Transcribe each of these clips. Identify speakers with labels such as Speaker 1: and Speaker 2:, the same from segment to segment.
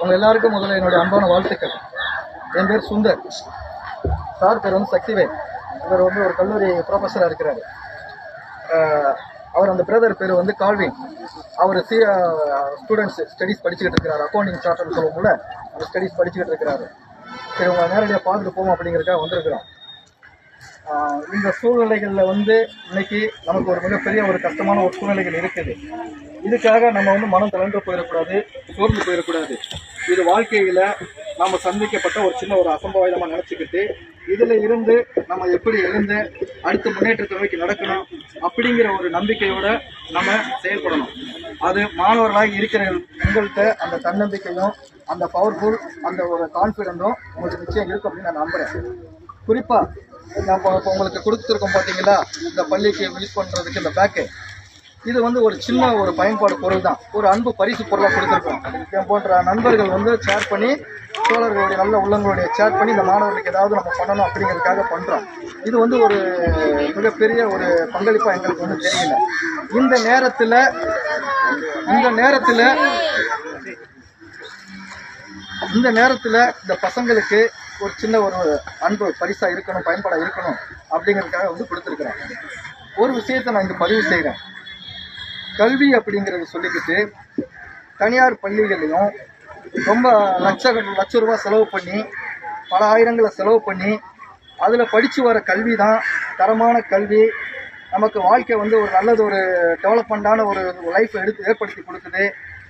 Speaker 1: உங்கள் எல்லாருக்கும் முதல்ல என்னுடைய அன்பான வாழ்த்துக்கள். என் பேர் சுந்தர். சார் பேர் வந்து சக்திவேல். இவர் வந்து ஒரு கல்லூரி ப்ரொஃபஸராக இருக்கிறார். அவர் அந்த பிரதர் பேர் வந்து கால்வின். அவர் சி ஸ்டூடெண்ட்ஸ் ஸ்டடீஸ் படிச்சுக்கிட்டு இருக்கிறார். அக்கௌண்டிங் சார்ட்டர்னு சொல்லுவோம்ல அந்த ஸ்டடீஸ் படிச்சுக்கிட்டு இருக்கிறாரு. சரி உங்களை நேரடியாக பார்த்துட்டு போவோம் அப்படிங்கிறதுக்காக வந்திருக்கிறோம். இந்த சூழ்நிலைகளில் வந்து இன்னைக்கு நமக்கு ஒரு மிகப்பெரிய ஒரு கஷ்டமான ஒரு சூழ்நிலைகள் இருக்குது. இதுக்காக நம்ம வந்து மனம் தளர்ந்து போயிடக்கூடாது சோர்ந்து போயிடக்கூடாது. இது வாழ்க்கையில் நம்ம சந்திக்கப்பட்ட ஒரு சின்ன ஒரு அசம்பாவிதமாக நினச்சிக்கிட்டு இதில் இருந்து நம்ம எப்படி எழுந்து அடுத்த முன்னேற்றத்தை நோக்கி நடக்கணும் அப்படிங்கிற ஒரு நம்பிக்கையோடு நம்ம செயல்படணும். அது மாணவர்களாக இருக்கிற உங்கள்கிட்ட அந்த தன்னம்பிக்கையும் அந்த பவர்ஃபுல் அந்த ஒரு கான்ஃபிடென்ட்டும் உங்களுக்கு நிச்சயம் இருக்கும் அப்படின்னு நான் நம்புகிறேன் குறிப்பாக நம்ம இப்போ உங்களுக்கு கொடுத்துருக்கோம் பார்த்தீங்களா இந்த பள்ளிக்கு யூஸ் பண்ணுறதுக்கு இந்த பேக்கு இது வந்து ஒரு சின்ன ஒரு பயன்பாடு பொருள் தான். ஒரு அன்பு பரிசு பொருளாக கொடுத்துருக்கோம். என் போன்ற நண்பர்கள் வந்து ஷேர் பண்ணி தோழர்களுடைய நல்ல உள்ளங்களுடைய ஷேர் பண்ணி இந்த மாணவர்களுக்கு ஏதாவது நம்ம பண்ணணும் அப்படிங்கிறதுக்காக பண்ணுறோம் இது வந்து ஒரு மிகப்பெரிய ஒரு பங்களிப்பாக எங்களுக்கு வந்து தெரியல. இந்த நேரத்தில் இந்த நேரத்தில் இந்த நேரத்தில் இந்த பசங்களுக்கு ஒரு சின்ன ஒரு அன்பு பரிசாக இருக்கணும் பயன்பாடாக இருக்கணும் அப்படிங்கிறதுக்காக வந்து கொடுத்துருக்குறேன் ஒரு விஷயத்தை நான் இங்கே பதிவு செய்கிறேன் கல்வி அப்படிங்கிறத சொல்லிக்கிட்டு தனியார் பள்ளிகள்லையும் ரொம்ப லட்ச லட்ச ரூபா செலவு பண்ணி பல ஆயிரங்களை செலவு பண்ணி அதில் படித்து வர கல்வி தான் தரமான கல்வி. நமக்கு வாழ்க்கை வந்து ஒரு நல்லது ஒரு டெவலப்மெண்ட்டான ஒரு லைஃப்பை எடுத்து ஏற்படுத்தி கொடுக்குது.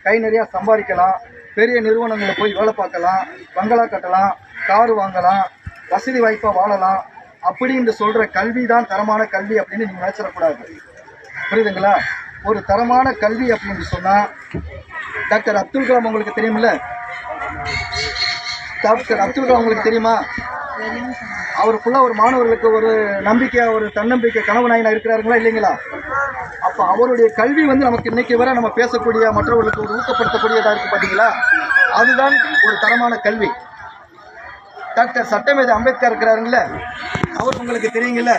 Speaker 1: கை நிறையா சம்பாதிக்கலாம். பெரிய நிறுவனங்களில் போய் வேலை பார்க்கலாம். பங்களா கட்டலாம். கார் வாங்கலாம் வசதி வாய்ப்பாக வாழலாம். அப்படின்னு சொல்கிற கல்வி தான் தரமான கல்வி அப்படின்னு நீங்கள் நினச்சிடக்கூடாது. புரியுதுங்களா? ஒரு தரமான கல்வி அப்படின்னு சொன்னால் டாக்டர் அப்துல் கலாம் உங்களுக்கு தெரியுமில்ல? டாக்டர் அப்துல் கலாம் உங்களுக்கு தெரியுமா? அவர் ஃபுல்லாக ஒரு மாணவர்களுக்கு ஒரு நம்பிக்கை ஒரு தன்னம்பிக்கை கனவு நாயனா இருக்கிறாருங்களா இல்லைங்களா? அப்போ அவருடைய கல்வி வந்து நமக்கு இன்னைக்கு வரை நம்ம பேசக்கூடிய மற்றவர்களுக்கு ஒரு ஊக்கப்படுத்தக்கூடியதாக இருக்கு பார்த்தீங்களா அதுதான் ஒரு தரமான கல்வி. டாக்டர் சட்டமேதை அம்பேத்கர் இருக்கிறாருங்கள அவர் உங்களுக்கு தெரியுங்கல்ல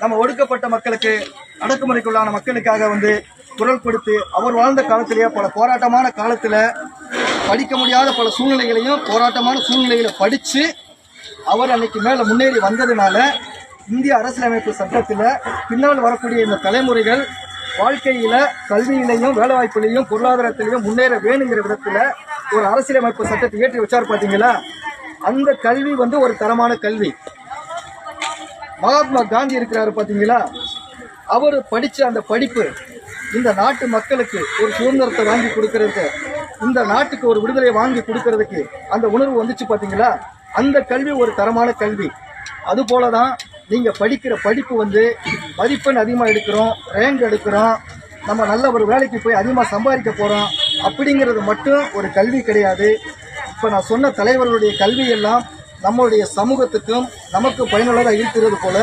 Speaker 1: நம்ம ஒடுக்கப்பட்ட மக்களுக்கு அடக்குமுறைக்குள்ளான மக்களுக்காக வந்து குரல் கொடுத்து அவர் வாழ்ந்த காலத்திலேயே பல போராட்டமான காலத்தில் படிக்க முடியாத பல சூழ்நிலைகளையும் போராட்டமான சூழ்நிலைகளை படித்து அவர் அன்னைக்கு மேலே முன்னேறி வந்ததுனால இந்திய அரசியலமைப்பு சட்டத்தில் பின்னால் வரக்கூடிய இந்த தலைமுறைகள் வாழ்க்கையில் கல்வியிலையும் வேலைவாய்ப்புலையும் பொருளாதாரத்திலையும் முன்னேற வேணுங்கிற விதத்தில் ஒரு அரசியலமைப்பு சட்டத்தை ஏற்றி வச்சார் பார்த்தீங்களா அந்த கல்வி வந்து ஒரு தரமான கல்வி. மகாத்மா காந்தி இருக்கிறாரு பார்த்தீங்களா அவர் படித்த அந்த படிப்பு இந்த நாட்டு மக்களுக்கு ஒரு சுதந்திரத்தை வாங்கி கொடுக்கறதுக்கு இந்த நாட்டுக்கு ஒரு விடுதலை வாங்கி கொடுக்கறதுக்கு அந்த உணர்வு வந்துச்சு பார்த்தீங்களா அந்த கல்வி ஒரு தரமான கல்வி. அதுபோல தான் நீங்கள் படிக்கிற படிப்பு வந்து மதிப்பெண் அதிகமாக எடுக்கிறோம் ரேங்க் எடுக்கிறோம் நம்ம நல்ல ஒரு வேலைக்கு போய் அதிகமாக சம்பாதிக்க போகிறோம் அப்படிங்கிறது மட்டும் ஒரு கல்வி கிடையாது. இப்போ நான் சொன்ன தலைவர்களுடைய கல்வி எல்லாம் நம்மளுடைய சமூகத்துக்கும் நமக்கு பயனுள்ளதாக இருக்கிறது போல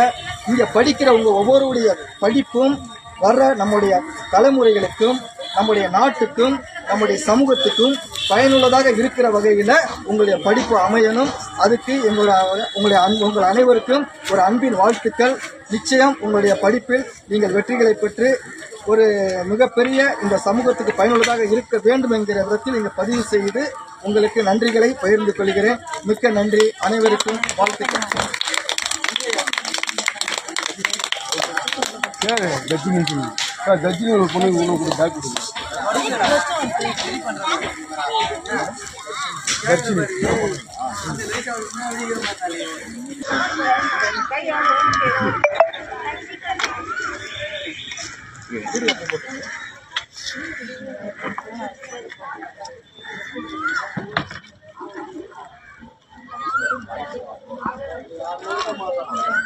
Speaker 1: இங்கே படிக்கிறவங்க ஒவ்வொருடைய படிப்பும் வர்ற நம்முடைய தலைமுறைகளுக்கும் நம்முடைய நாட்டுக்கும் நம்முடைய சமூகத்துக்கும் பயனுள்ளதாக இருக்கிற வகையில் உங்களுடைய படிப்பு அமையணும். அதுக்கு எங்களுடைய உங்களுடைய அன்பு உங்கள் அனைவருக்கும் ஒரு அன்பின் வாழ்த்துக்கள். நிச்சயம் உங்களுடைய படிப்பில் நீங்கள் வெற்றிகளை பெற்று ஒரு மிகப்பெரிய இந்த சமூகத்துக்கு பயனுள்ளதாக இருக்க வேண்டும் என்கிற விதத்தில் இங்கே பதிவு செய்து உங்களுக்கு நன்றிகளை பகிர்ந்து கொள்கிறேன். மிக்க நன்றி. அனைவருக்கும் வாழ்த்துக்கள்.
Speaker 2: கஜினி. くれ。Thank you.